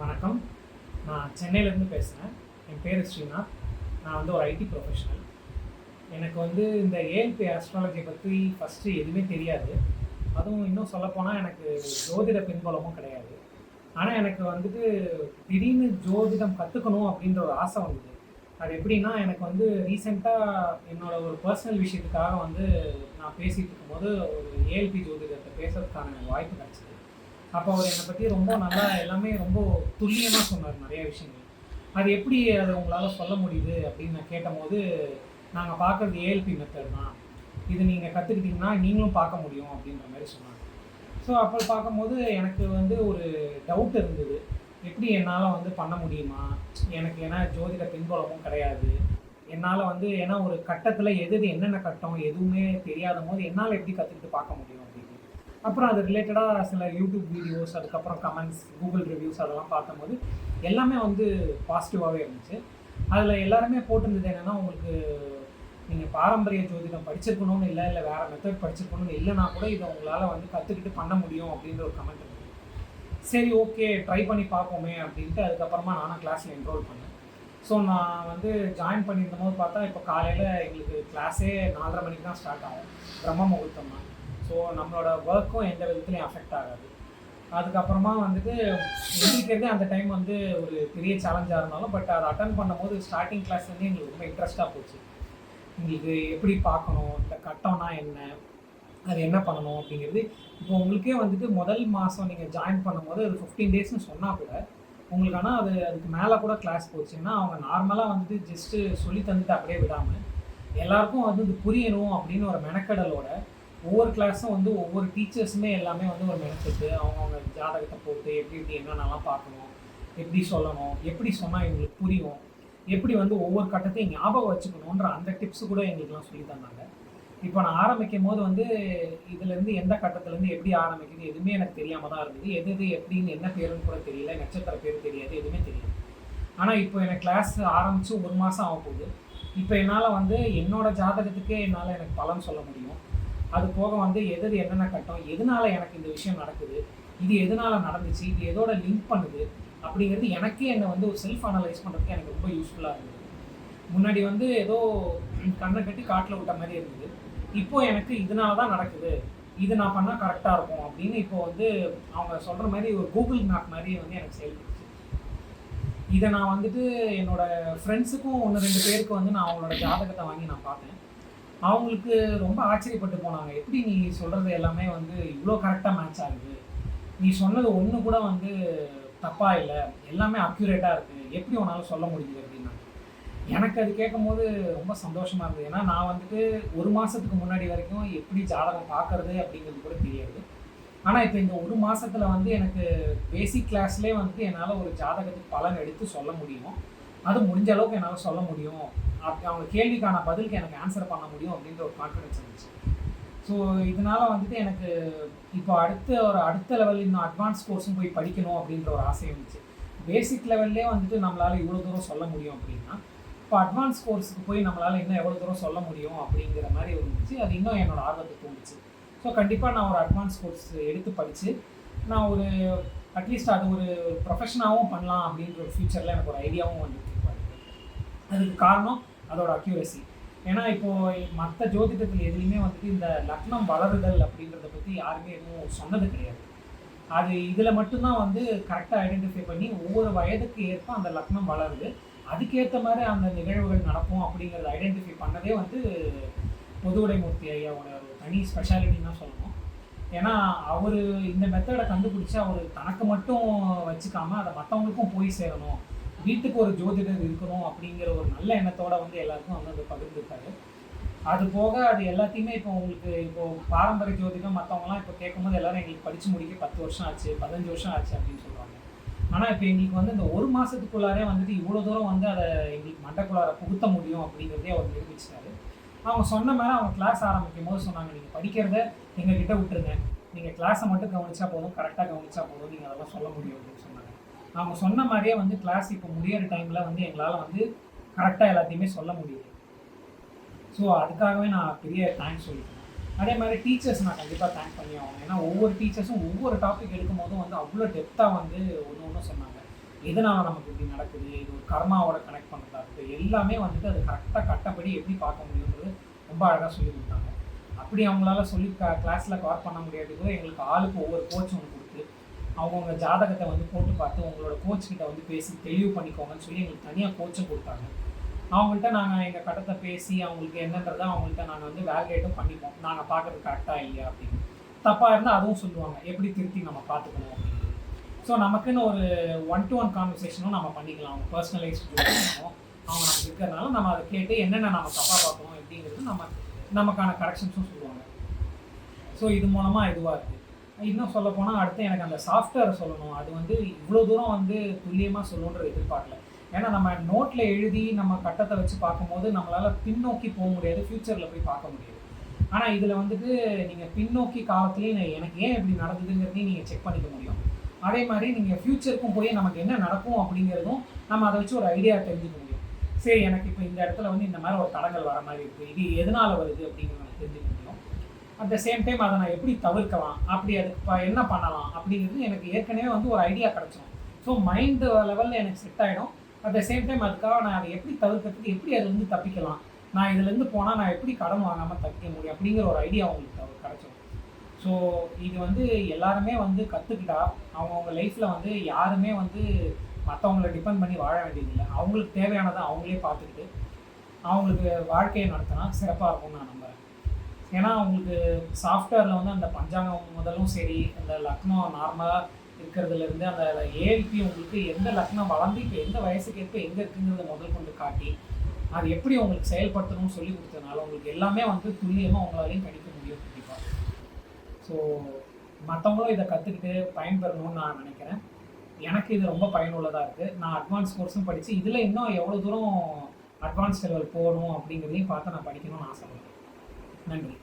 வணக்கம். நான் சென்னையிலேருந்து பேசுகிறேன் என் பேர் ஸ்ரீநாத். நான் வந்து ஒரு ஐடி ப்ரொஃபஷனல் எனக்கு வந்து இந்த ஏஎல்பி ஆஸ்ட்ராலஜி பற்றி ஃபஸ்ட்டு எதுவுமே தெரியாது. அதுவும் இன்னும் சொல்லப்போனால் எனக்கு ஜோதிட பின்புலமும் கிடையாது. ஆனால் எனக்கு வந்துட்டு திடீர்னு ஜோதிடம் கற்றுக்கணும் அப்படின்ற ஒரு ஆசை வந்தது. அது எப்படின்னா எனக்கு வந்து ரீசெண்டாக என்னோடய ஒரு பர்சனல் விஷயத்துக்காக வந்து நான் பேசிகிட்டு இருக்கும்போது ஒரு ஏஎல்பி ஜோதிடத்தை பேசுறதுக்கான எனக்கு வாய்ப்பு கிடச்சிது. அப்போ அவர் என்னை பற்றி ரொம்ப நல்லா எல்லாமே ரொம்ப துல்லியமாக சொன்னார் நிறைய விஷயங்கள். அது எப்படி அதை உங்களால் சொல்ல முடியுது அப்படின்னு நான் கேட்டபோது நாங்கள் பார்க்குறது ஏஎல்பி மெத்தட் தான். இது நீங்கள் கற்றுக்கிட்டிங்கன்னா நீங்களும் பார்க்க முடியும் அப்படின்ற மாதிரி சொன்னாங்க. ஸோ அப்போ பார்க்கும்போது எனக்கு வந்து ஒரு டவுட் இருந்தது. எப்படி என்னால் வந்து பண்ண முடியுமா? எனக்கு ஏன்னா ஜோதிட பின்புலமும் கிடையாது. என்னால் வந்து ஏன்னா ஒரு கட்டத்தில் எது எது என்னென்ன கட்டம் எதுவுமே தெரியாத போது என்னால் எப்படி கற்றுக்கிட்டு பார்க்க முடியும் அப்படின்னு அப்புறம் அது ரிலேட்டடாக சில யூடியூப் வீடியோஸ் அதுக்கப்புறம் கமெண்ட்ஸ் கூகுள் ரிவ்யூஸ் அதெல்லாம் பார்க்கும்போது எல்லாமே வந்து பாசிட்டிவாகவே இருந்துச்சு. அதில் எல்லாருமே போட்டிருந்தது என்னென்னா உங்களுக்கு நீங்கள் பாரம்பரிய ஜோதிடம் படிச்சிருக்கணும்னு இல்லை இல்லை வேறு மெத்தட் படிச்சிருக்கணும்னு இல்லைனா கூட இதை உங்களால் வந்து கற்றுக்கிட்டு பண்ண முடியும் அப்படின்ற ஒரு கமெண்ட் இருந்தது. சரி ஓகே ட்ரை பண்ணி பார்ப்போமே அப்படின்ட்டு அதுக்கப்புறமா நானும் கிளாஸில் என்ரோல் பண்ணேன். ஸோ நான் வந்து ஜாயின் பண்ணியிருந்த போது பார்த்தா இப்போ காலையில் எங்களுக்கு கிளாஸே நாலரை மணிக்கு தான் ஸ்டார்ட் ஆகும். பிரம்ம முகூர்த்தம் தான் ஸோ நம்மளோட ஒர்க்கும் எந்த விதத்துலையும் அஃபெக்ட் ஆகாது. அதுக்கப்புறமா வந்துட்டு எங்களுக்கிறதே அந்த டைம் வந்து ஒரு பெரிய சேலஞ்சாக இருந்தாலும் பட் அதை அட்டன் பண்ணும்போது ஸ்டார்டிங் கிளாஸ்லேருந்து எங்களுக்கு ரொம்ப இன்ட்ரெஸ்ட்டாக போச்சு. உங்களுக்கு எப்படி பார்க்கணும் இந்த கட்டம்னா என்ன அது என்ன பண்ணணும் அப்படிங்கிறது. இப்போ உங்களுக்கே வந்துட்டு முதல் மாதம் நீங்கள் ஜாயின் பண்ணும்போது அது ஃபிஃப்டீன் டேஸ்னு சொன்னால் கூட உங்களுக்கு ஆனால் அது அதுக்கு மேலே கூட கிளாஸ் போச்சுன்னா அவங்க நார்மலாக வந்துட்டு ஜஸ்ட்டு சொல்லி தந்துட்டு அப்படியே விடாமல் எல்லாருக்கும் வந்து இது புரியணும் அப்படின்னு ஒரு மெனக்கடலோட ஒவ்வொரு கிளாஸும் வந்து ஒவ்வொரு டீச்சர்ஸுமே எல்லாமே வந்து ஒரு மெனக்கெட்டு அவங்கவுங்க ஜாதகத்தை போட்டு எப்படி எப்படி என்னென்னலாம் பார்க்கணும் எப்படி சொல்லணும் எப்படி சொன்னால் எங்களுக்கு புரியும் எப்படி வந்து ஒவ்வொரு கட்டத்தையும் ஞாபகம் வச்சுக்கணுன்ற அந்த டிப்ஸ் கூட எங்களுக்குலாம் சொல்லி தந்தாங்க. இப்போ நான் ஆரம்பிக்கும் போது வந்து இதுலேருந்து எந்த கட்டத்துலேருந்து எப்படி ஆரம்பிக்குது எதுவுமே எனக்கு தெரியாமல் தான் இருந்தது. எது எது எப்படின்னு என்ன பேருன்னு கூட தெரியல நட்சத்திர பேர் தெரியாது எதுவுமே தெரியாது ஆனால் இப்போ எனக்கு கிளாஸ் ஆரம்பித்து ஒரு மாதம் ஆக போகுது இப்போ என்னால் வந்து என்னோட ஜாதகத்துக்கே என்னால் எனக்கு பலன் சொல்ல முடியும். அது போக வந்து எது என்னென்ன கட்டம் எதனால எனக்கு இந்த விஷயம் நடக்குது இது எதனால நடந்துச்சு இது எதோட லிங்க் பண்ணுது அப்படிங்கிறது எனக்கே என்னை வந்து ஒரு செல்ஃப் அனலைஸ் பண்ணுறதுக்கு எனக்கு ரொம்ப யூஸ்ஃபுல்லாக இருந்தது. முன்னாடி வந்து ஏதோ கண்ணை கட்டி காட்டில் விட்ட மாதிரி இருந்தது. இப்போ எனக்கு இதனால தான் நடக்குது. இது நான் பண்ணால் கரெக்டாக இருக்கும் அப்படின்னு இப்போ வந்து அவங்க சொல்கிற மாதிரி ஒரு கூகுள் மேப் மாதிரி வந்து எனக்கு செயல்படுச்சு இதை நான் வந்துட்டு என்னோட ஃப்ரெண்ட்ஸுக்கும் ஒன்று ரெண்டு பேருக்கு வந்து நான் அவங்களோட ஜாதகத்தை வாங்கி நான் பார்த்தேன். அவங்களுக்கு ரொம்ப ஆச்சரியப்பட்டு போனாங்க. எப்படி நீ சொல்கிறது எல்லாமே வந்து இவ்வளோ கரெக்டாக மேட்ச் ஆகுது. நீ சொன்னது ஒன்று கூட வந்து தப்பாக இல்லை. எல்லாமே அக்யூரேட்டாக இருக்குது எப்படி உன்னால் சொல்ல முடியுது அப்படின்னா? எனக்கு அது கேட்கும்போது ரொம்ப சந்தோஷமாக இருந்தது. ஏன்னா நான் வந்துட்டு ஒரு மாதத்துக்கு முன்னாடி வரைக்கும் எப்படி ஜாதகம் பார்க்கறது அப்படிங்கிறது கூட தெரியாது. ஆனால் இப்போ இந்த ஒரு மாதத்தில் வந்து எனக்கு பேசிக் கிளாஸ்லேயே வந்து என்னால் ஒரு ஜாதகத்துக்கு பலன் எடுத்து சொல்ல முடியும். அது முடிஞ்ச அளவுக்கு என்னால் சொல்ல முடியும். அவங்க கேள்விக்கான பதிலுக்கு எனக்கு ஆன்சர் பண்ண முடியும் அப்படின்ற ஒரு கான்ஃபிடன்ஸ் இருந்துச்சு. ஸோ இதனால் வந்துட்டு எனக்கு இப்போ அடுத்த ஒரு அடுத்த லெவல் இன்னும் அட்வான்ஸ் கோர்ஸும் போய் படிக்கணும் அப்படின்ற ஒரு ஆசை இருந்துச்சு. பேசிக் லெவல்லே வந்துட்டு நம்மளால் இவ்வளோ தூரம் சொல்ல முடியும் அப்படின்னா இப்போ அட்வான்ஸ் கோர்ஸுக்கு போய் நம்மளால் இன்னும் எவ்வளோ தூரம் சொல்ல முடியும் அப்படிங்கிற மாதிரி இருந்துச்சு. அது இன்னும் என்னோட ஆர்வத்தை தூண்டுச்சு. ஸோ கண்டிப்பாக நான் ஒரு அட்வான்ஸ் கோர்ஸ் எடுத்து படித்து நான் ஒரு அட்லீஸ்ட் அது ஒரு ப்ரொஃபஷனாகவும் பண்ணலாம் அப்படின்ற ஒரு ஃப்யூச்சரில் எனக்கு ஒரு ஐடியாவும் வந்துருக்கு அதுக்கு காரணம் அதோட அக்யூரசி ஏன்னா இப்போது மற்ற ஜோதிடத்தில் எதுலேயுமே வந்துட்டு இந்த லக்னம் வளருதல் அப்படின்றத பற்றி யாருமே எதுவும் சொன்னது கிடையாது. அது இதில் மட்டும்தான் வந்து கரெக்டாக ஐடென்டிஃபை பண்ணி ஒவ்வொரு வயதுக்கு ஏற்ப அந்த லக்னம் வளருது. அதுக்கேற்ற மாதிரி அந்த நிகழ்வுகள் நடக்கும் அப்படிங்கிறத ஐடென்டிஃபை பண்ணதே வந்து பொதுவுடைமூர்த்தி ஐயாவோட ஒரு தனி ஸ்பெஷாலிட்டின்னு தான் சொல்லணும். ஏன்னா அவர் இந்த மெத்தடை கண்டுபிடிச்சி அவர் தனக்கு மட்டும் வச்சுக்காம அதை மற்றவங்களுக்கும் போய் சேரணும். வீட்டுக்கு ஒரு ஜோதிடர் இருக்கணும் அப்படிங்கிற ஒரு நல்ல எண்ணத்தோட வந்து எல்லாருக்கும் வந்து அதை பகிர்ந்துருக்காரு. அது போக அது எல்லாத்தையுமே இப்போ உங்களுக்கு இப்போ பாரம்பரிய ஜோதிடம் மற்றவங்கலாம் இப்போ கேட்கும்போது எல்லாரும் எங்களுக்கு படித்து முடிக்க பத்து வருஷம் ஆச்சு பதினஞ்சு வருஷம் ஆச்சு அப்படின்னு சொல்கிறாங்க ஆனால் இப்போ எங்களுக்கு வந்து இந்த ஒரு மாதத்துக்குள்ளாரே வந்துட்டு இவ்வளோ தூரம் வந்து அதை எங்களுக்கு மண்டக்குள்ளார புகுத்த முடியும் அப்படிங்கிறதே அவர் நிரூபிச்சிட்டாரு. அவங்க சொன்ன மாதிரி அவங்க கிளாஸ் ஆரம்பிக்கும் போது சொன்னாங்க நீங்கள் படிக்கிறத எங்ககிட்ட விட்டுருங்க. நீங்கள் கிளாஸை மட்டும் கவனிச்சா போதும் கரெக்டாக கவனிச்சா போதும். நீங்கள் அதெல்லாம் சொல்ல முடியும் அப்படின்னு சொன்னாங்க. அவங்க சொன்ன மாதிரியே வந்து கிளாஸ் இப்போ முடியிற டைமில் வந்து எங்களால் வந்து கரெக்டாக எல்லாத்தையுமே சொல்ல முடியுது ஸோ அதுக்காகவே நான் பெரிய தேங்க்ஸ் சொல்லிக்கிறேன் அதே மாதிரி டீச்சர்ஸ் நான் கண்டிப்பாக தேங்க் பண்ணி ஆகணும். ஏன்னா ஒவ்வொரு டீச்சர்ஸும் ஒவ்வொரு டாபிக் எடுக்கும் போதும் வந்து அவ்வளோ டெப்த்தாக வந்து ஒன்று ஒன்று சொன்னாங்க. எதனால் நமக்கு இப்படி நடக்குது? இது ஒரு கர்மாவோட கனெக்ட் பண்ணுறதா இருக்குது எல்லாமே வந்துட்டு அது கரெக்டாக கட்டப்படி எப்படி பார்க்க முடியுன்றது ரொம்ப அழகாக சொல்லி கொடுத்தாங்க. அப்படி அவங்களால சொல்லி கிளாஸில் கவர் பண்ண முடியாது எங்களுக்கு ஆளுக்கு ஒவ்வொரு கோச் ஒன்று கொடுத்து அவங்கவுங்க ஜாதகத்தை வந்து போட்டு பார்த்து உங்களோட கோச்கிட்ட வந்து பேசி தெளிவு பண்ணிக்கோங்கன்னு சொல்லி எங்களுக்கு தனியாக கோச்சும் கொடுத்தாங்க. அவங்கள்ட்ட நாங்கள் எங்கள் கட்டத்தை பேசி அவங்களுக்கு என்னன்றதை அவங்கள்ட்ட நாங்கள் வந்து வேலிடேட்டும் பண்ணிப்போம். நாங்கள் பார்க்குறது கரெக்டாக இல்லையா அப்படின்னு. தப்பாக இருந்தால் அதுவும் சொல்லுவாங்க. எப்படி திருத்தி நம்ம பார்த்துக்கணும் அப்படின்னு. ஸோ நமக்குன்னு ஒரு ஒன் டு ஒன் கான்வர்சேஷனும் நம்ம பண்ணிக்கலாம். அவங்க பர்சனலைஸ் பண்ணணும் அவங்க நமக்கு இருக்கிறதுனால நம்ம அதை கேட்டு என்னென்ன நம்ம தப்பாக பார்க்கணும் எப்படிங்கிறது நம்ம நமக்கான கரெக்ஷன்ஸும் சொல்லுவாங்க. ஸோ இது மூலமாக இதுவாக இருக்குது இன்னும் சொல்ல போனால் அடுத்து எனக்கு அந்த சாஃப்ட்வேர் சொல்லணும். அது வந்து இவ்வளோ தூரம் வந்து துல்லியமாக சொல்லணுன்ற எதிர்பார்க்கல. ஏன்னா நம்ம நோட்டில் எழுதி நம்ம கட்டத்தை வச்சு பார்க்கும்போது நம்மளால் பின்னோக்கி போக முடியாது ஃப்யூச்சரில் போய் பார்க்க முடியாது. ஆனால் இதில் வந்துட்டு நீங்கள் பின்னோக்கி காலத்துலேயும் எனக்கு ஏன் இப்படி நடந்ததுங்கிறதையும் நீங்கள் செக் பண்ணிக்க முடியும். அதே மாதிரி நீங்கள் ஃப்யூச்சருக்கும் போய் நமக்கு என்ன நடக்கும் அப்படிங்கிறதும் நம்ம அதை வச்சு ஒரு ஐடியா தெரிஞ்சுக்க முடியும். சரி எனக்கு இப்போ இந்த இடத்துல வந்து இந்த மாதிரி ஒரு தடங்கள் வர மாதிரி இருக்குது இது எதனால் வருது அப்படிங்கிறத தெரிஞ்சுக்க முடியும். அட் த சேம் டைம் அதை நான் எப்படி தவிர்க்கலாம்? அப்படி அதுக்கு இப்போ என்ன பண்ணலாம்? அப்படிங்கிறது எனக்கு ஏற்கனவே வந்து ஒரு ஐடியா கிடச்சிடும் ஸோ மைண்டு லெவலில் எனக்கு செட் ஆகிடும் அட் த சேம் டைம் அதுக்காக நான் அதை எப்படி தவிர்க்கிறதுக்கு எப்படி அதுலேருந்து தப்பிக்கலாம்? நான் இதுலேருந்து போனால் நான் எப்படி கடன் வாங்காமல் தப்பிக்க முடியும்? அப்படிங்கிற ஒரு ஐடியா அவங்களுக்கு தவிர கிடைச்சிடும் ஸோ இது வந்து எல்லாருமே வந்து கற்றுக்கிட்டா அவங்கவுங்க லைஃப்பில் வந்து யாருமே வந்து மற்றவங்கள டிபெண்ட் பண்ணி வாழ வேண்டியதில்லை. அவங்களுக்கு தேவையானதை அவங்களே பார்த்துக்கிட்டு அவங்களுக்கு வாழ்க்கையை நடத்தினா சிறப்பாக இருக்கும்னு நான் நம்புகிறேன் ஏன்னா அவங்களுக்கு சாஃப்ட்வேரில் வந்து அந்த பஞ்சாங்கம் முதலும் சரி அந்த லக்னம் நார்மலாக இருக்கிறதுலேருந்து அந்த ஏஎல்பி உங்களுக்கு எந்த லக்னம் வளர்ந்து இப்போ எந்த வயசுக்கு ஏற்ப எங்கே இருக்குங்கிறத முதல் கொண்டு காட்டி அது எப்படி உங்களுக்கு செயல்படுத்தணும்னு சொல்லி கொடுத்ததுனால உங்களுக்கு எல்லாமே வந்து துல்லியமாக உங்களாலையும் படிக்க முடியும் கண்டிப்பாக ஸோ மற்றவங்களும் இதை கற்றுக்கிட்டு பயன்பெறணும்னு நான் நினைக்கிறேன். எனக்கு இது ரொம்ப பயனுள்ளதாக இருக்குது நான் அட்வான்ஸ் கோர்ஸும் படித்து இதில் இன்னும் எவ்வளோ தூரம் அட்வான்ஸ் லெவல் போகணும் அப்படிங்கிறதையும் பார்த்து நான் படிக்கணும்னு ஆசைப்படுறேன். நன்றி.